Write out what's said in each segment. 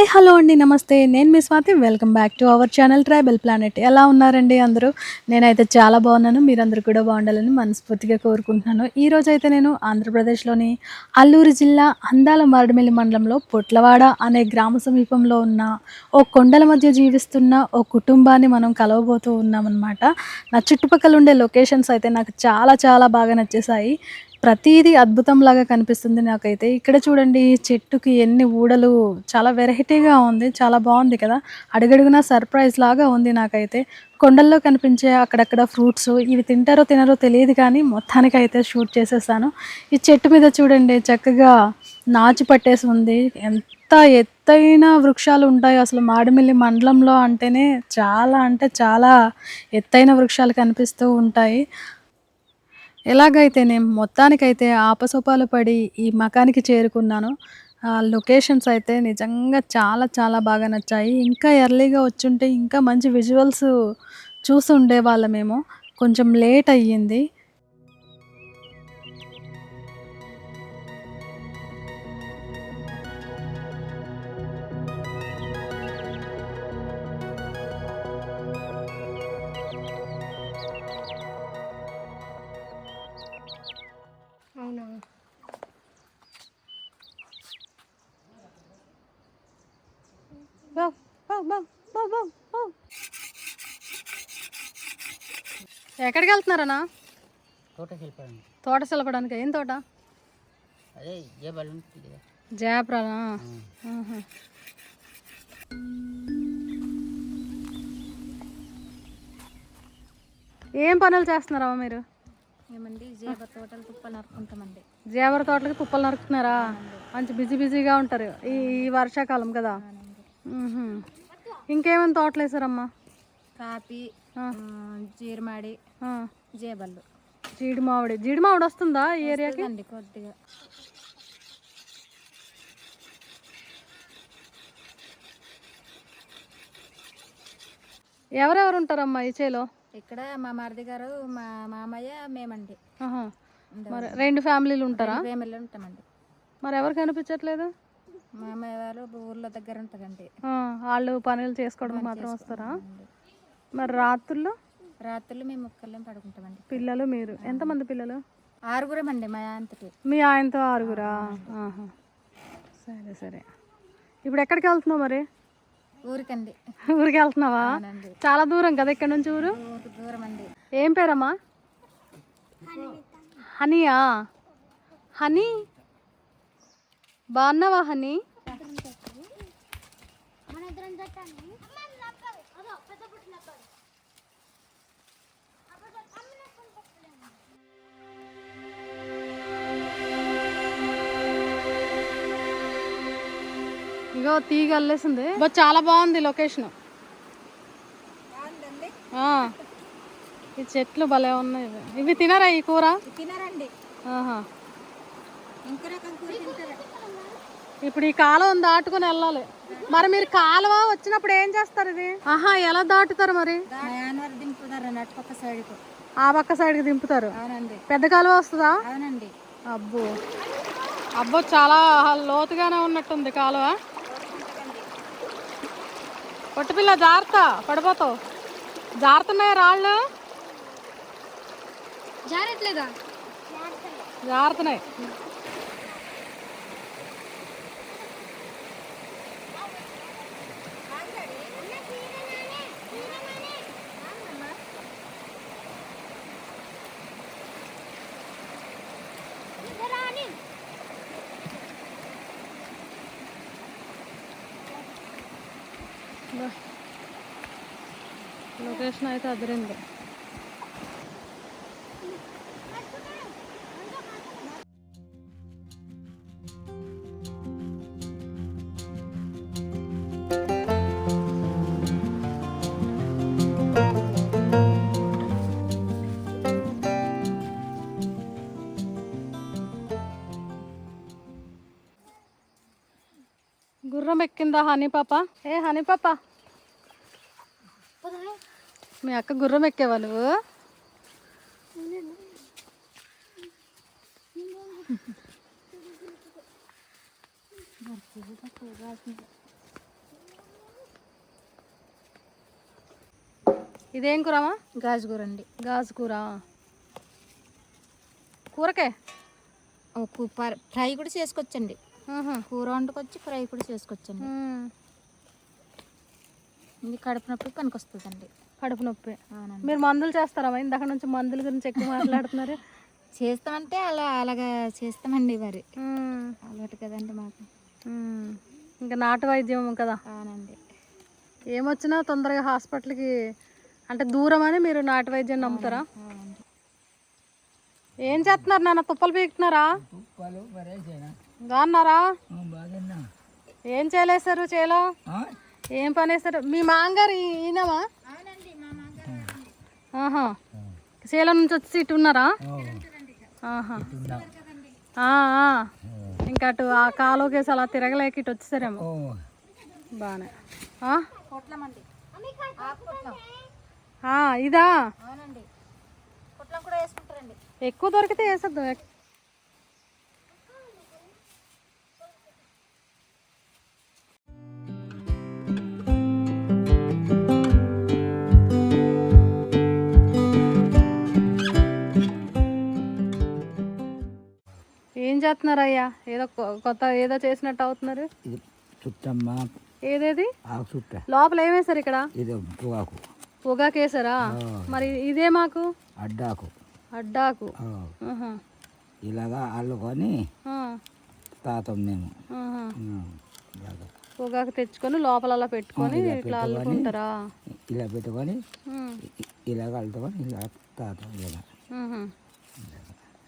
Hi hello అండి నమస్తే. నేను మీ Swathi. Welcome back to our channel tribal planet. ఎలా ఉన్నారండి అందరూ? నేనైతే చాలా బాగున్నాను. మీరందరూ కూడా బాగుండాలని మనస్ఫూర్తిగా కోరుకుంటున్నాను. ఈరోజు అయితే నేను ఆంధ్రప్రదేశ్లోని అల్లూరు జిల్లా అందాల మారడమిల్లి మండలంలో పొట్లవాడ అనే గ్రామ సమీపంలో ఉన్న ఓ కొండల మధ్య జీవిస్తున్న ఓ కుటుంబాన్ని మనం కలవబోతూ ఉన్నామన్నమాట. నా చుట్టుపక్కల ఉండే లొకేషన్స్ అయితే నాకు చాలా చాలా బాగా నచ్చేసాయి ప్రతిదీ అద్భుతంలాగా కనిపిస్తుంది నాకైతే. ఇక్కడ చూడండి ఈ చెట్టుకి ఎన్ని ఊడలు చాలా వెరైటీగా ఉంది చాలా బాగుంది కదా. అడుగడుగునా సర్ప్రైజ్ లాగా ఉంది నాకైతే. కొండల్లో కనిపించే అక్కడక్కడ ఫ్రూట్స్ ఇవి తింటారో తినరో తెలియదు కానీ మొత్తానికి అయితే షూట్ చేసేసాను. ఈ చెట్టు మీద చూడండి చక్కగా నాచు పట్టేసి ఉంది. ఎంత ఎత్తైన వృక్షాలు ఉంటాయి అసలు మాడిమిల్లి మండలంలో అంటేనే చాలా అంటే చాలా ఎత్తైన వృక్షాలు కనిపిస్తూ ఉంటాయి. ఎలాగైతే నేను మొత్తానికైతే ఆపసోపాలు పడి ఈ మకానికి చేరుకున్నాను. ఆ లొకేషన్స్ అయితే నిజంగా చాలా చాలా బాగా నచ్చాయి. ఇంకా ఎర్లీగా వచ్చుంటే ఇంకా మంచి విజువల్స్ చూసి ఉండేవాళ్ళమేమో కొంచెం లేట్ అయ్యింది. ఎక్కడికి వెళ్తున్నారనా తోటకి వెళ్ళిపోయాను. తోట సెలపడానికి ఏం తోట? అదే ఏ పనులు చేస్తున్నారమ్మా మీరు? ఏమండి జీవ తోటలు తుప్పలు నరుకుంటామండి జేవర తోటలకి తుప్పలు నరుకుతున్నారా? మంచి బిజీ బిజీగా ఉంటారు ఈ ఈ వర్షాకాలం కదా. ఇంకేమైనా తోటలు వేసారమ్మా కాపీ. జీరమాడి. జేబళ్ళు జీడి మామిడి జీడి మామిడి వస్తుందా ఈ ఏరియాకి? అండి కొద్దిగా. ఎవరెవరు ఉంటారమ్మా ఈ చేలో? ఇక్కడ మా మరిది గారు మా మామయ్య మేమండి. మరి రెండు ఫ్యామిలీలు ఉంటారా? ఫేమిలీలో ఉంటామండి. మరి ఎవరు కనిపించట్లేదు? మామయ్య వారు ఊర్లో దగ్గర ఉంటుందండి. ఆ, వాళ్ళు పనులు చేసుకోవడానికి మాత్రం వస్తారా? మరి రాత్రుల్లో రాత్రులు మేము ముక్కల్ని పడుకుంటామండి. పిల్లలు మీరు? ఎంతమంది పిల్లలు? ఆరుగురమండి మా అంతటి మీ ఆయనతో ఆరుగురా? ఆహా. సరే సరే. ఇప్పుడు ఎక్కడికి వెళ్తున్నావు మరి? ఊరికండి. ఊరికి వెళ్తున్నావా? అవునండి. చాలా దూరం కదా ఇక్కడ నుంచి ఊరు? ఊరికి దూరం అండి ఏం పేరమ్మా? హనీయా? హనీ? బాగున్నావా హనీ? తీగ అల్లేసింది. బా చాలా బాగుంది లొకేషన్. ఈ చెట్లు భలే ఉన్నాయి ఇవి. ఇవి తినరా ఈ కూర? తినారండి. ఆహా. ఇంకో రకం కూర తింటారా? ఇప్పుడు ఈ కాలువ దాటుకొని వెళ్ళాలి. మరి మీరు కాలువ వచ్చినప్పుడు ఏం చేస్తారు ఇది? ఆహా ఎలా దాటుతారు మరి? పక్క ఆ పక్క సైడ్కి దింపుతారు. అవునండి. పెద్ద కాలువ వస్తుందా? అబ్బో. అబ్బో చాలా లోతుగానే ఉన్నట్టుంది కాలువ. పొట్టిపిల్ల జాగ్రత్త పడిపోతావు. జారుతున్నాయి రాళ్ళు. జారట్లేదా జారుతున్నాయి లొకేషన్ అయితే అదిరింది గుర్రం ఎక్కిందా హనీ పాప ఏ హనీ పాప మీ అక్క గుర్రం ఎక్కేవా నువ్వు? ఇదేం కూరమా గాజు కూర అండి గాజు కూర కూరకే ఫ్రై కూడా చేసుకోవచ్చండి కూర వండుకొచ్చి ఫ్రై కూడా చేసుకోవచ్చండి ఇది కడుపునప్పుడు పనికొస్తుందండి. కడుపు నొప్పి. అవునండి. మీరు మందులు చేస్తారా? ఇందాక నుంచి మందుల గురించి ఎక్కువ మాట్లాడుతున్నారు. చేస్తామంటే అలా అలాగా చేస్తామండి మరి. అలవాటు కదండి మాకు. ఇంకా నాటు వైద్యం కదా. అవునండి. ఏమొచ్చినా తొందరగా హాస్పిటల్కి అంటే దూరం అని మీరు నాటు వైద్యం నమ్ముతారా? అవునండి ఏం చేస్తున్నారు నాన్న? తుప్పలు పీకుతున్నారా? తుప్పాలు బాగున్నా. ఏం చేయలేసారు చేలో? ఏం పని వేస్తారు మీ మాంగారు ఈ- ఈయనమా ఆహా. చేలో నుంచి వచ్చి ఇటు ఉన్నారా ఆహా. ఇంకా అటు ఆ కాలువకేసి అలా తిరగలేక ఇటు వచ్చేసారేమో. బాగానే ఇదా? ఎక్కువ దొరికితే వేసేద్దాం ఏం చేస్తున్నారయ్యా? ఏదో కొత్త ఏదో చేసినట్టు అవుతున్నారు. చుట్టమ్మ. ఏదేది? చుట్ట. లోపల ఏమేశారు ఇక్కడ? ఇది పొగాకు. పొగాకేసారా మరి ఇదే మాకు? అడ్డాకు. అడ్డాకు. ఇలాగా అల్లుకొని తాతం మేము. పొగాకు తెచ్చుకొని లోపల అలా పెట్టుకొని ఇట్లా అల్లుకుంటారా? ఇలా పెట్టుకొని ఇలాగ అల్లుకొని ఇలా తాతం ఇలా.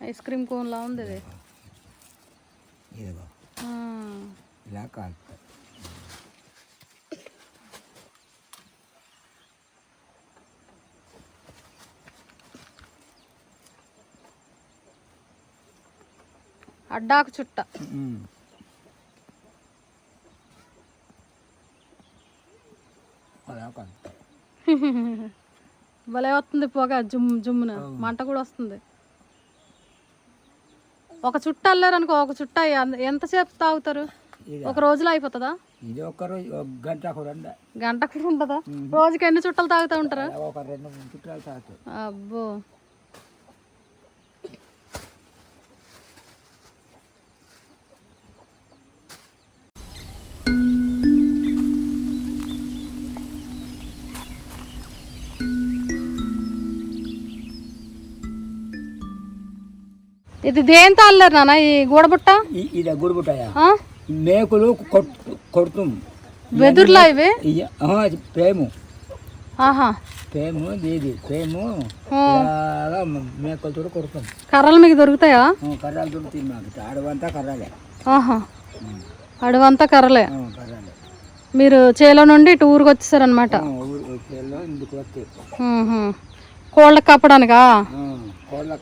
ఐస్ క్రీమ్ కోన్ లా ఉంది ఇదిగో ఇలా అడ్డాకు చుట్ట. భలే వస్తుంది పొగ జుమ్ జుమ్మున. మంట కూడా వస్తుంది. ఒక చుట్ట అల్లారనుకో ఒక చుట్ట ఎంతసేపు తాగుతారు? ఒక రోజులో అయిపోతుందా? ఇది ఒక్క రోజు ఒక గంట కూడా గంట కూడా ఉంటుందా రోజుకి ఎన్ని చుట్టలు తాగుతూ ఉంటారా? ఒక రెండు చుట్టాలు తాగుతాయి అబ్బో. ఇది దేంతో అల్లారు నాన్న? ఈ గూడబుట్ట? ఇది గుడిబుట్టాయా? ఆ? మేకులు కొడుతాం. వెదురులా ఇవి? ఇయ్య- ఆహా, ఇది మేకలతో కొడతాం. కర్రలు మీకు దొరుకుతాయా? కర్రలు దొరుకుతాయి మాకు. అడవంతా కర్రాలే. అడవంతా కర్రలే. మీరు చేలో నుండి ఇటు ఊరికి వచ్చేసారనమాట కోళ్ళకి కప్పడానికా కోళ్ళ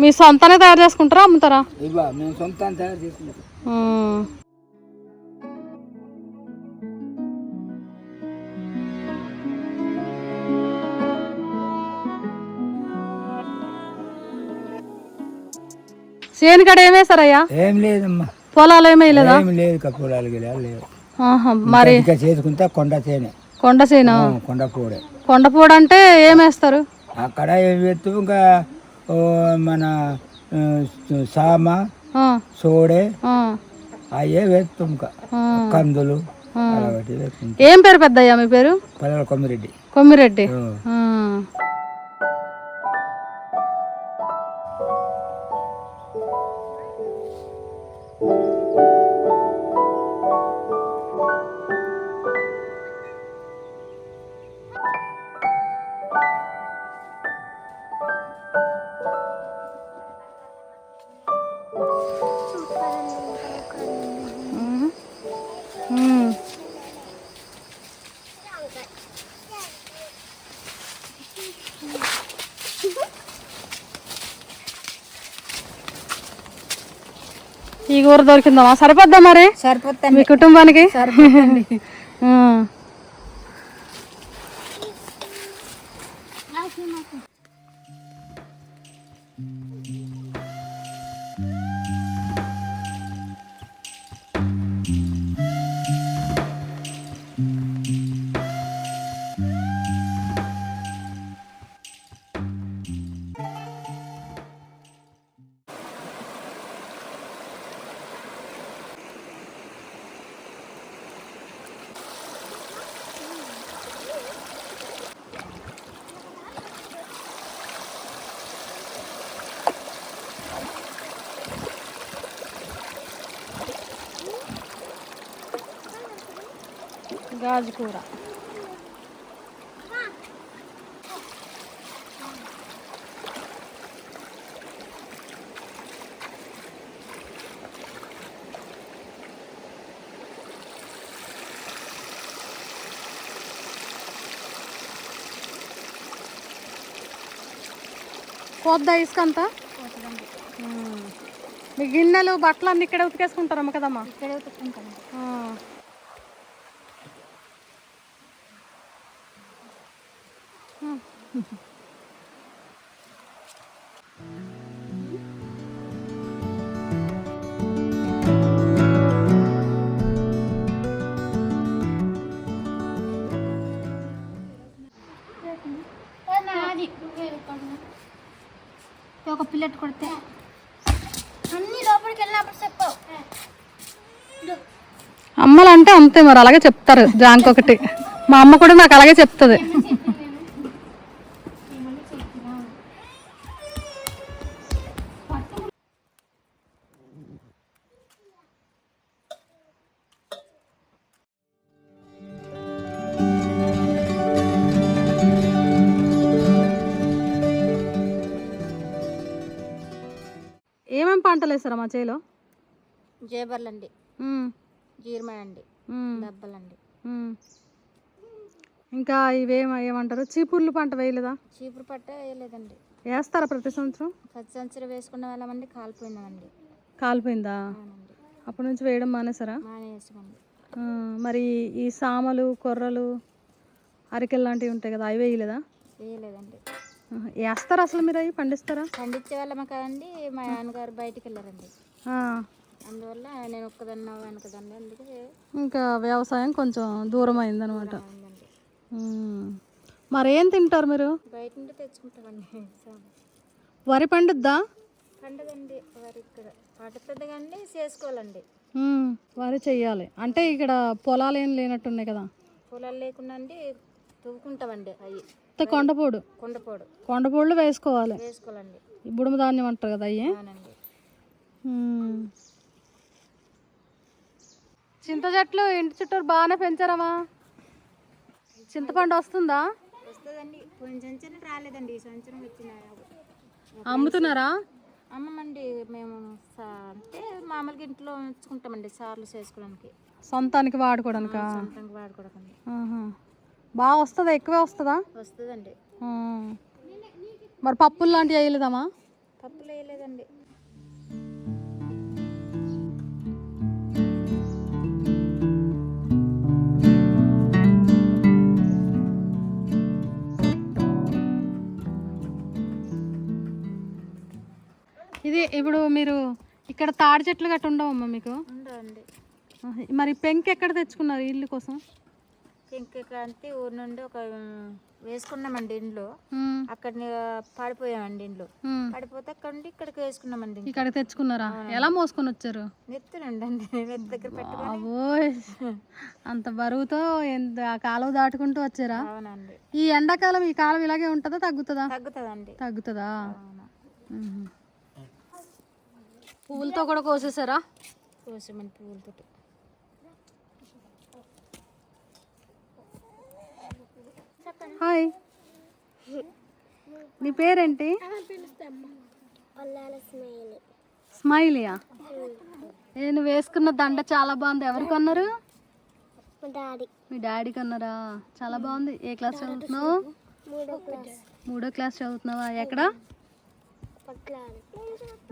మీ సొంతానే తయారు చేసుకుంటారా అమ్ముతారా? ఇవ్వ మేము సొంతం తయారు చేసుకుంటాం. ఉమ్. చేనుకాడ ఏం ఏం లేదమ్మా. పొలాలు ఏమీ లేదా ఏం లేదు కప్పులాలు గిలాలు లేవు. ఆహా, మరి ఇంకా చేసుకుంటే కొండ చేనే కొండ చేను కొండ పూడే. కొండపూడ అంటే ఏం వేస్తారు? అక్కడ ఏం ఎత్తు ఇంకా మన సామ సోడే అయ్యే వేస్తాం. కందులు ఏం పేరు పెద్దయ్యా మీ పేరు? పల్లెల కొమ్మిరెడ్డి. కొమ్మిరెడ్డి. కూర దొరికిందమ్మా. సరిపోద్దా మరి? సరిపోతుంది మీ కుటుంబానికి? సరిపోతుంది ఆ. గాజు కూర. పోద్దా ఇసుక అంతా పోతుందండి మీ గిన్నెలు బట్టలు అన్ని ఇక్కడే ఉతికేసుకుంటారమ్మ కదమ్మా? ఇక్కడే ఉతుక్కుంటాం. ఆ. ఒక పిల్లట్ కొడితే. అన్ని లోపలికి వెళ్ళినప్పుడు చెప్పావు అమ్మలు అంటే అంతే మరి అలాగే చెప్తారు జాంక్ ఒకటి మా అమ్మ కూడా నాకు అలాగే చెప్తుంది. వేస్తారా మా చేలో? జేబర్లండి ఉమ్, జీరమాయ అండి ఉమ్, దెబ్బలండి. ఇంకా ఇవేమ ఏమంటారు? చీపుర్లు పంట వేయలేదా? చీపురు పట్ట వేయలేదండి. వేస్తారా ప్రతి సంవత్సరం? పది సంవత్సరం వేసుకున్న వాళ్ళమండి కాలిపోయినామండి కాలిపోయిందా? అప్పటి నుంచి వేయడం మానేసారా మానేసామండి మరి ఈ సామలు కొర్రలు అరికెలు లాంటివి ఉంటాయి కదా అవి వేయలేదా? వేయలేదండి. వేస్తారా అసలు మీరు అవి? పండిస్తారా? పండించే వాళ్ళమే కదండి మా నాన్నగారు బయటికి వెళ్ళారండి అందువల్ల నేను ఒక్కదన్నా వెనకదండి అందుకే ఇంకా వ్యవసాయం కొంచెం దూరం అయిందనమాట మరి ఏం తింటారు మీరు? బయట నుండి తెచ్చుకుంటామండి. వరి పండుద్దా? పండదండి. వారి ఇక్కడ పడుతుంది కానీ చేసుకోవాలండి వరి చెయ్యాలి. అంటే ఇక్కడ పొలాలు ఏం లేనట్టున్నాయి కదా? పొలాలు లేకుండా అండి తువ్వుకుంటామండి అవి అయితే కొండపోడు. కొండపోడు. కొండపోళ్ళు వేసుకోవాలి. వేసుకోవాలండి. బుడుమ ధాన్యం అంటారు కదా అయ్యి. చింత చెట్లు ఇంటి చుట్టూరు బాగానే పెంచారమ్మా. చింతపండు వస్తుందా? వస్తుందండి. పోయిన సంవత్సరం రాలేదండి. ఈ సంవత్సరం వచ్చిన అమ్ముతున్నారా? అమ్మమండి. మేము అంటే మామూలుగా ఇంట్లో ఉంచుకుంటామండి సార్లు చేసుకోవడానికి. సొంతానికి వాడుకోవడానికా? సొంతంగా వాడుకోవడానికి. బాగా వస్తుందా? ఎక్కువే వస్తుందా? వస్తుందండి. మరి పప్పులు లాంటివి వేయలేదమ్మా పప్పులు వేయలేదండి. ఇది ఇప్పుడు మీరు ఇక్కడ తాడి చెట్లు గట్ట ఉండవమ్మా మీకు. మరి పెంక్ ఎక్కడ తెచ్చుకున్నారు ఇల్లు కోసం? ఇంకా కాంతి ఊరు నుండి ఒక వేసుకున్నామండి ఇంట్లో. అక్కడ పడిపోయామండి ఇంట్లో. పడిపోతే అక్కడ నుండి ఇక్కడికి వేసుకున్నామండి ఇక్కడికి తెచ్చుకున్నారా? ఎలా మోసుకొని వచ్చారు? నెత్తునండి నెత్తి దగ్గర పెట్టుకొని. అవోయ్ అంత బరువుతో ఎంత ఆ కాలువ దాటుకుంటూ వచ్చారా? అవునండి. ఈ ఎండాకాలం ఈ కాలం ఇలాగే ఉంటుందా తగ్గుతుందా? తగ్గుతుందండి. తగ్గుతుందా. పువ్వులతో కూడా కోసేసారా కోసమని పువ్వులతో హాయ్. నీ పేరేంటి? స్మైలియా? నువ్వు వేసుకున్న దండ చాలా బాగుంది. ఎవరు కొన్నారు? మీ డాడీ. కొన్నారా? చాలా బాగుంది. ఏ క్లాస్ చదువుతున్నావు? మూడో క్లాస్. చదువుతున్నావా? ఎక్కడ?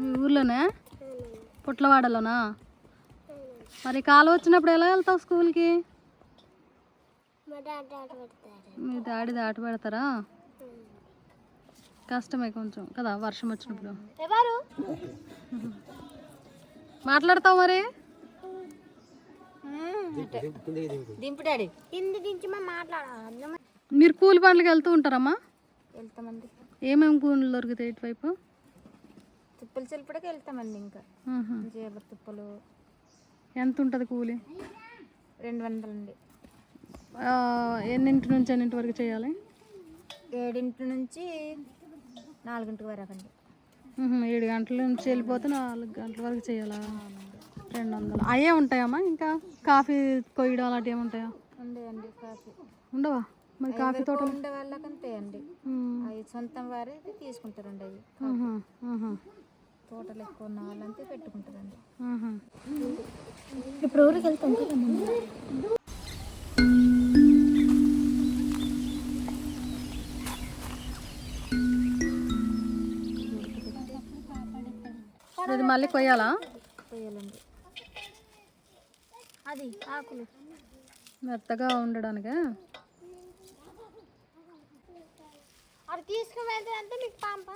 మీ ఊర్లోనే? పుట్లవాడలోనా? మరి కాలు వచ్చినప్పుడు ఎలా వెళ్తావు స్కూల్కి? మీ డాడీ దాటి పెడతారా కష్టమే కొంచెం కదా వర్షం వచ్చినప్పుడు. మాట్లాడతావు మరి? మీరు కూలి పనులకి వెళ్తూ ఉంటారమ్మా? వెళ్తామండి. ఏమేమి కూలీలు దొరుకుతాయి ఇటువైపు? తిప్పలు చెల్పడికి వెళ్తామండి ఇంకా. జీబర్ తిప్పలు. ఎంత ఉంటుంది కూలి? రెండు వందలండి. ఎన్నింటి నుంచి ఎన్నింటి వరకు చేయాలి? ఏడింటి నుంచి నాలుగింటి వరకు అండి ఏడు గంటల నుంచి వెళ్ళిపోతే నాలుగు గంటల వరకు చేయాలా? రెండు వందలు. అయ్యే ఉంటాయమ్మా ఇంకా? కాఫీ కొయ్యడం అలాంటివి ఏముంటాయా ఉండేయండి కాఫీ. ఉండవా? మరి కాఫీ తోటలు? ఉండే వాళ్ళకంతే అండి ఉమ్, అవి సొంతం వారే తీసుకుంటారండి అవి. తోటలు ఎక్కువ ఉన్న వాళ్ళంతే పెట్టుకుంటారండి. ఇప్పుడు ఊరికి వెళ్తాం ఇది మళ్ళీ కొయ్యాలా? పోయాలండి అది ఆకులు. మెత్తగా ఉండడానికి? అది తీసుకుని వెళ్తే అంటే మీకు పంప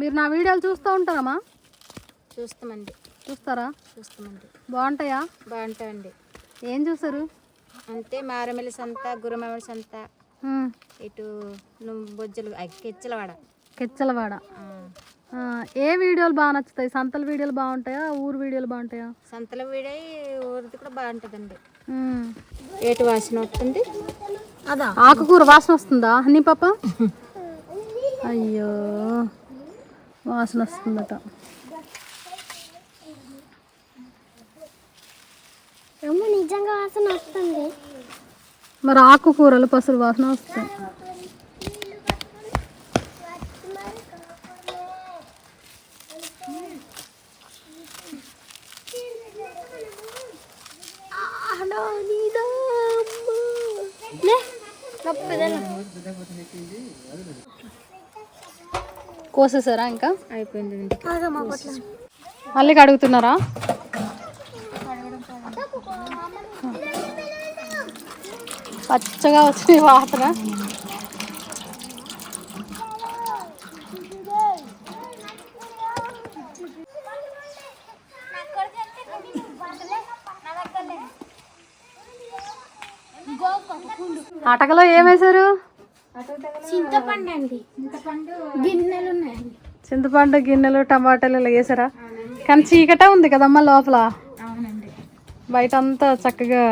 మీరు నా వీడియోలు చూస్తూ ఉంటారమ్మా చూస్తామండి. చూస్తారా? చూస్తామండి. బాగుంటాయా? బాగుంటాయండి. ఏం చూసారు అంటే మారమిల్లి సంత గురమామిడి సంత. ఇటు నువ్వు బొజ్జలు కెచ్చలవాడ. కెచ్చలవాడ. ఏ వీడియోలు బాగా నచ్చుతాయి? సంతల వీడియోలు బాగుంటాయా? ఊరు వీడియోలు బాగుంటాయా? సంతలో వీడై ఊరిది కూడా బాగుంటుందండి. ఏటు వాసన వస్తుంది? అదా. ఆకుకూర వాసన వస్తుందా? నీ పాప? అయ్యో. వాసన వస్తుందట. నిజంగా వాసన వస్తుంది. మరి ఆకుకూరలు పసురు వాసన వస్తాయి కోసేసారా ఇంకా? అయిపోయిందండి మళ్ళీ కడుగుతున్నారా పచ్చగా వచ్చినాయి వాసన. అటకలో ఏం వేశారు? చింతపండు. అండి గిన్నెలు ఉన్నాయండి. చింతపండు గిన్నెలు టమాటాలు ఇలా వేసారా కానీ చీకట ఉంది కదమ్మా లోపల. అవునండి. బయట అంతా చక్కగా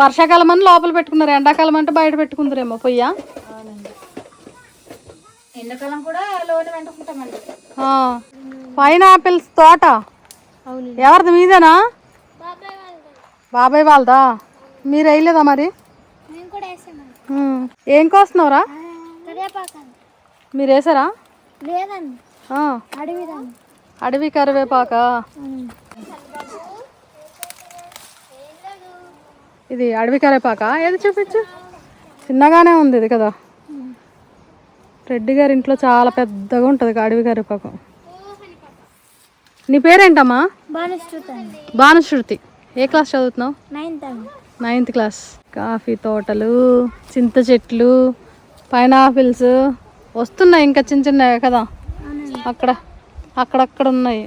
వర్షాకాలం అని లోపల పెట్టుకున్నారు. ఎండాకాలం అంటే బయట పెట్టుకుందరేమో పొయ్య? అవునండి. ఎండాకాలం కూడా లోన వండుకుంటామండి పైనాపిల్స్ తోట. ఎవరిది మీదేనా? బాబాయ్ వాళ్ళదా. మీరు వేయలేదా మరి. ఏం కోస్తున్నావురా? మీరు వేసారా? అడవి కరివేపాక? ఇది అడవి కరివేపాక? ఏది చూపించు. చిన్నగానే ఉంది ఇది కదా. రెడ్డి గారి ఇంట్లో చాలా పెద్దగా ఉంటుంది అడవి కరివేపాకు. నీ పేరేంటమ్మా? భానుశ్రుతి ఏ క్లాస్ చదువుతున్నావు? నైన్త్ క్లాస్ కాఫీ తోటలు చింత చెట్లు పైనాపిల్స్ వస్తున్నాయి ఇంకా చిన్న చిన్నవి కదా? అక్కడ అక్కడక్కడ ఉన్నాయి.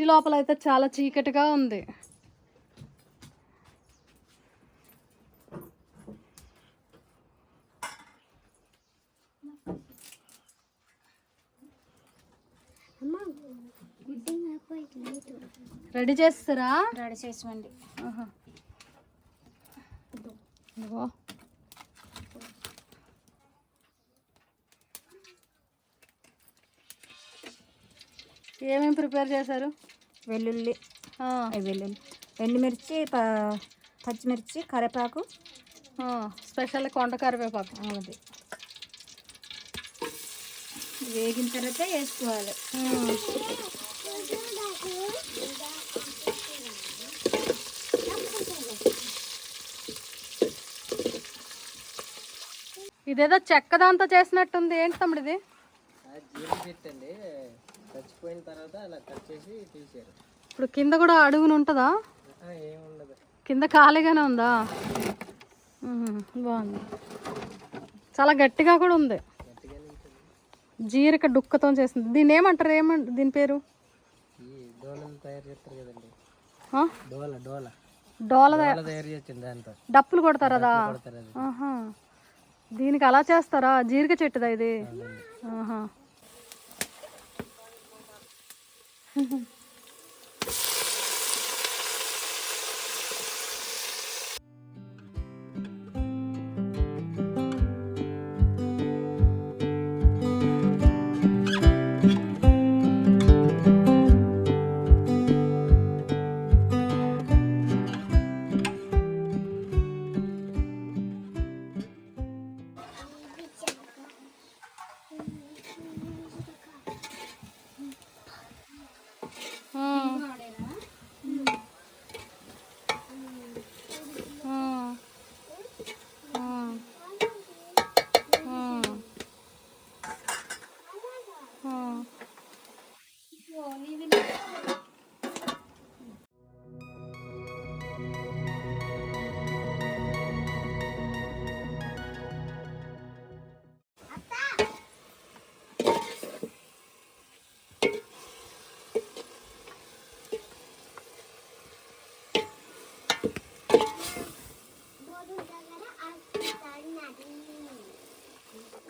ఇంటి లోపల అయితే చాలా చీకటిగా ఉంది రెడీ చేస్తారా రెడీ. ఇదిగో. ఏమేమి ప్రిపేర్ చేశారు వెల్లుల్లి. వెల్లుల్లి. ఎండుమిర్చి ప- పచ్చిమిర్చి కరివేపాకు. ఆ, స్పెషల్ కొండ కరివేపాకు. అది వేగిన తర్వాత వేసుకోవాలి. ఇదేదో చెక్క దాంతో చేసినట్టుంది. ఏంటి తమ్ముడు ఇది జీడి చెట్టు అండి పోయిన తర్వాత అలా కట్ చేసి తీసారు ఇప్పుడు కింద కూడా అడుగున ఉంటుందా? ఏముండదు కింద ఖాళీగానే ఉందా. బాగుంది. చాలా గట్టిగా కూడా ఉంది. జీరిక డుక్కతో చేసింది. దీన్ని ఏమంటారు? ఏమంటారు దీని పేరు? డోల డప్పులు కొడతారు అదా? దీనికి అలా చేస్తారా? జీరిక చెట్టుదా ఇది? ఆహా. 哼 哼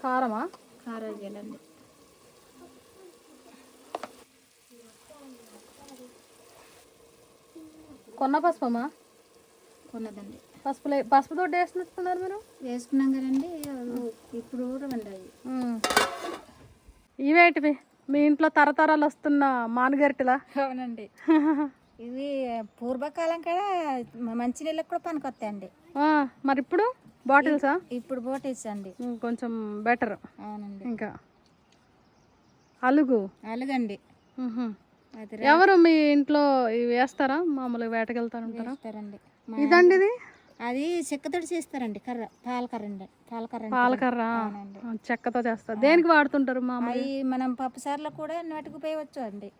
కారమా? కారాజీలండి కొన్న పసుపమ్మా కొన్నదండి. పసుపులే పసుపు తోటి వేసినట్టున్నారు మీరు? వేసుకున్నాం కదండి ఇప్పుడు అవి. మ్మ్. ఇవేటివి? మీ ఇంట్లో తరతరాలు వస్తున్న మానగరిటిలా? అవునండి. ఇవి పూర్వకాలం కూడా మంచి నీళ్ళకి కూడా పనికొస్తాయండి మరి ఇప్పుడు బాటిల్సా ఇప్పుడు బోటీస్ అండి. కొంచెం బెటర్. అవునండి. ఇంకా అలుగు. అలాగండి. ఎవరు మీ ఇంట్లో ఇవి వేస్తారా? మామూలుగా వేటకెళ్తారంటారా? వేస్తారండి. ఇదండి ఇది? అది చెక్కతోటి చేస్తారండి కర్ర పాలకర్ర అండి. పాలకర్ర. పాలకర్ర చెక్కతో చేస్తారు. దేనికి వాడుతుంటారు మామూలు అవి మనం పప్పుసార్లు కూడా నాటుకు పోయవచ్చు అండి.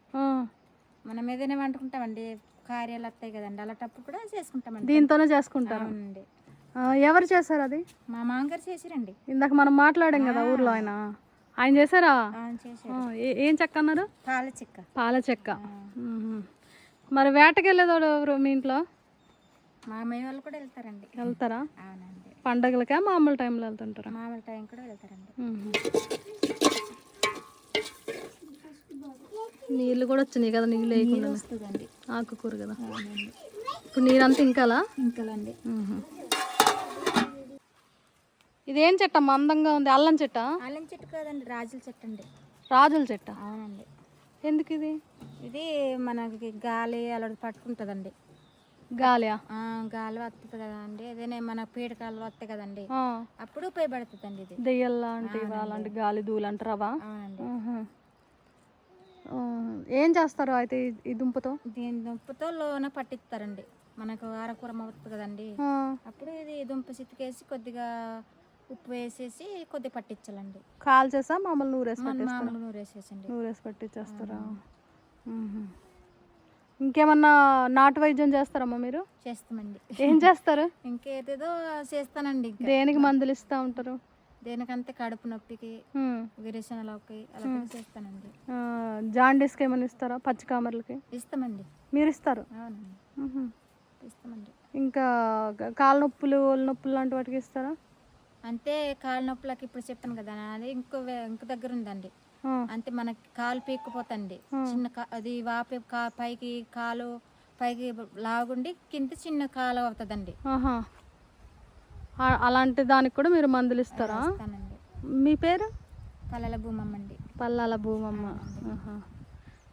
మనం ఏదైనా వండుకుంటామండి. కార్యాలు వస్తాయి కదండి. అలాంటప్పుడు కూడా చేసుకుంటామండి. దీంతోనే చేసుకుంటారు. అవునండి. ఆ, ఎవరు చేశారు అది? మా మామగారు చేసిరండి ఇందాక మనం మాట్లాడాం కదా ఊర్లో ఆయన. ఆయన చేశారా? ఏ- చెక్క అన్నారు? పాల చిక్క. పాల చెక్క. మరి వేటకి వెళ్ళేదోడు ఎవరు మీ ఇంట్లో? మా అమ్మయ్య వాళ్ళు కూడా వెళ్తారండి. వెళ్తారా? అవునండి. పండగలకా మామూలు టైంలో వెళ్తుంటారా? మామూలు టైం కూడా వెళ్తారండి. నీళ్ళు కూడా వచ్చినాయి కదా నీళ్ళు వేయకుండా ఆకుకూర కదా. ఇప్పుడు నీరంతా ఇంకాలా? ఇంకలండి. ఇదేం చెట్ట మందంగా ఉంది. అల్లం చెట్ట? అల్లం చెట్టు కాదండి రాజుల చెట్టు అండి. రాజుల చెట్ట? అవునండి. ఎందుకు ఇది? ఇది మనకి గాలి అలా పట్టుకుంటుందండి. గాలియా? ఆ, గాలి వస్తుంది కదా అండి. ఏదైనా మన పీడకాలు వస్తాయి కదండి. అప్పుడు ఉపయోగపడుతుందండి ఇది. దెయ్యాలు లాంటి అలాంటి గాలి దూలు అంటారా అవునండి. ఏం చేస్తారు అయితే ఈ- దుంపతో? దీని దుంపతో లోన పట్టిస్తారండి. మనకు ఆరకూర అవుతుంది కదండి. అప్పుడు ఇది దుంప చితికేసి కొద్దిగా ఉప్పు వేసేసి కొద్దిగా పట్టించాలండి. కాల్ చేసా? మామూలు నూరేసి మామూలు నూరేసేసండి. నూరేసి పట్టించేస్తారా. ఇంకేమన్నా నాటు వైద్యం చేస్తారమ్మా మీరు? చేస్తామండి. ఏం చేస్తారు? ఇంకేదేదో చేస్తానండి దేనికి మందులు ఇస్తూ ఉంటారు? దేనికంటే కడుపు నొప్పికి. విరేచనలోకి అలా చేస్తానండి. జాండీస్కి ఏమైనా ఇస్తారా? పచ్చికామర్లకి ఇస్తామండి. మీరు ఇస్తారు. ఇస్తామండి. ఇంకా కాళ్ళ నొప్పులు ఒళ్ళు నొప్పులు లాంటి వాటికి ఇస్తారా? అంతే కాళ్ళ నొప్పులకి ఇప్పుడు చెప్పాను కదా అది ఇంకో ఇంకో దగ్గర ఉందండి. అంతే మనకి కాలు పీక్కుపోతండి. చిన్న అది వాపి కా పైకి కాలు పైకి లాగుండి కింద చిన్న కాలు అవుతుందండి. అలాంటి దానికి కూడా మీరు మందులు ఇస్తారా? మీ పేరు? పల్లెల భూమమ్మ అండి. పల్లాల భూమమ్మ.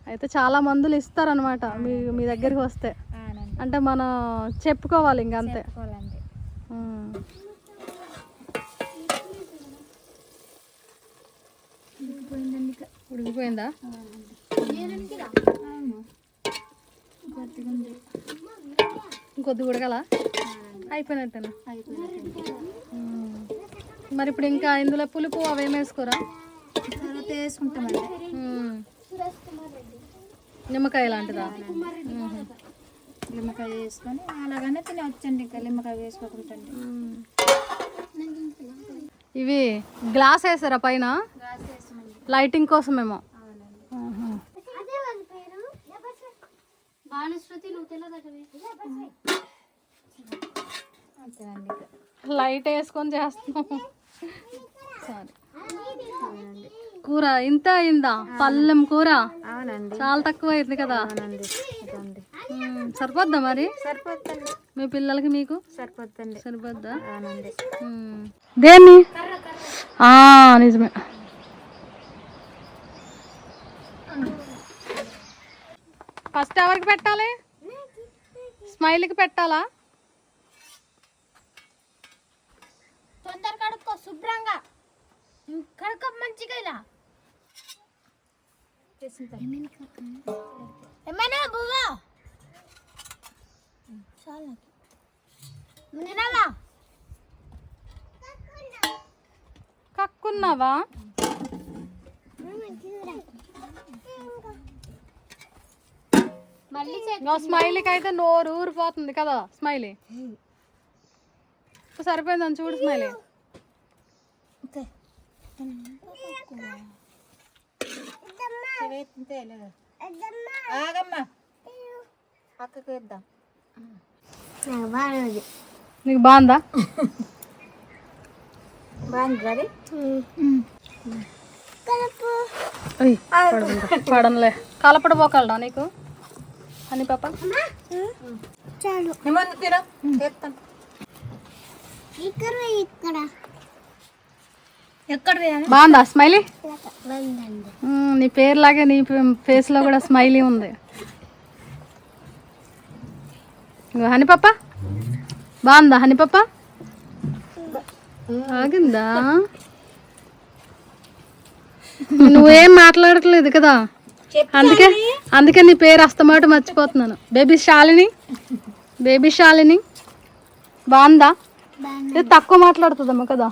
అయితే చాలా మందులు ఇస్తారనమాట మీ మీ దగ్గరికి వస్తే. అంటే మనం చెప్పుకోవాలి ఇంక అంతే చెప్పుకోవాలండి ఉమ్. ఉడికిపోయిందా? ఇంకొద్ది ఉడగల అయిపోయినట్టేనా? ఉమ్. మరి ఇప్పుడు ఇంకా ఇందులో పులుపు అవేం వేసుకోరా? తర్వాత వేసుకుంటామండి. ఉమ్. నిమ్మకాయ లాంటిదా? నిమ్మకాయ వేసుకొని అలాగనే తినవచ్చండి ఇంకా నిమ్మకాయ వేసుకోకుంటండి. ఇవి గ్లాస్ వేసారా పైన? లైటింగ్ కోసమేమో. లైట్ వేసుకొని చేస్తున్నాం. సరే. కూర ఇంత అయిందా? పల్లెం కూర? చాలా తక్కువ అయింది కదా. సరిపోద్దా మరి? మీ పిల్లలకి మీకు? సరిపోద్దండి. సరిపోద్దా. దేన్ని? ఆ, నిజమే. ఫస్ట్ ఎవరికి పెట్టాలి? స్మైల్కి పెట్టాలా? తొందర కడుక్కో శుభ్రంగా. కడుక్కో మంచిగా ఇలా. ఏమైనా బువ్వా? చాలా తినాలా కక్కున్నావా? స్మైలీకి అయితే నోరు ఊరిపోతుంది కదా స్మైలీ. సరిపోయిందని చూడు స్మైలీ. వేద్దాం. నీకు బాగుందా? బాగుంది. పడనులే. కలపడబోకలడా నీకు? అని పాప. చేస్తాం ఎక్కడ వేయాలి బాగుందా స్మైలీ? నీ పేరులాగే నీ ఫేస్లో కూడా స్మైలీ ఉంది. ఇగో హనీ పాప? బాగుందా హనీ పాప? ఆగిందా? నువ్వేం మాట్లాడట్లేదు కదా? అందుకే అందుకే నీ పేరు అస్తమాట మర్చిపోతున్నాను. బేబీ శాలిని. బేబీ శాలిని. బాగుందా? ఇది తక్కువ మాట్లాడుతుందమ్మా కదా?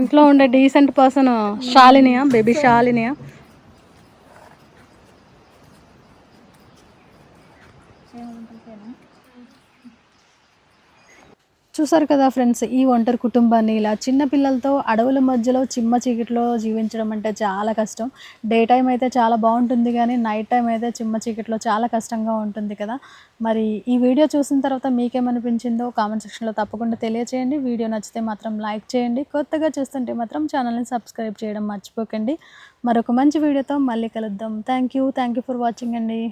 ఇంట్లో ఉండే డీసెంట్ పర్సన్ శాలినియా? బేబీ శాలినియా? చూసారు కదా ఫ్రెండ్స్ ఈ ఒంటరి కుటుంబాన్ని ఇలా చిన్న పిల్లలతో అడవుల మధ్యలో చిమ్మ చీకటిలో జీవించడం అంటే చాలా కష్టం. డే టైం అయితే చాలా బాగుంటుంది కానీ నైట్ టైం అయితే చిమ్మ చీకటిలో చాలా కష్టంగా ఉంటుంది కదా. మరి ఈ వీడియో చూసిన తర్వాత మీకేమనిపించిందో కామెంట్ సెక్షన్లో తప్పకుండా తెలియచేయండి. వీడియో నచ్చితే మాత్రం లైక్ చేయండి. కొత్తగా చూస్తుంటే మాత్రం ఛానల్ని సబ్స్క్రైబ్ చేయడం మర్చిపోకండి. మరొక మంచి వీడియోతో మళ్ళీ కలుద్దాం. Thank you. Thank you for watching అండి.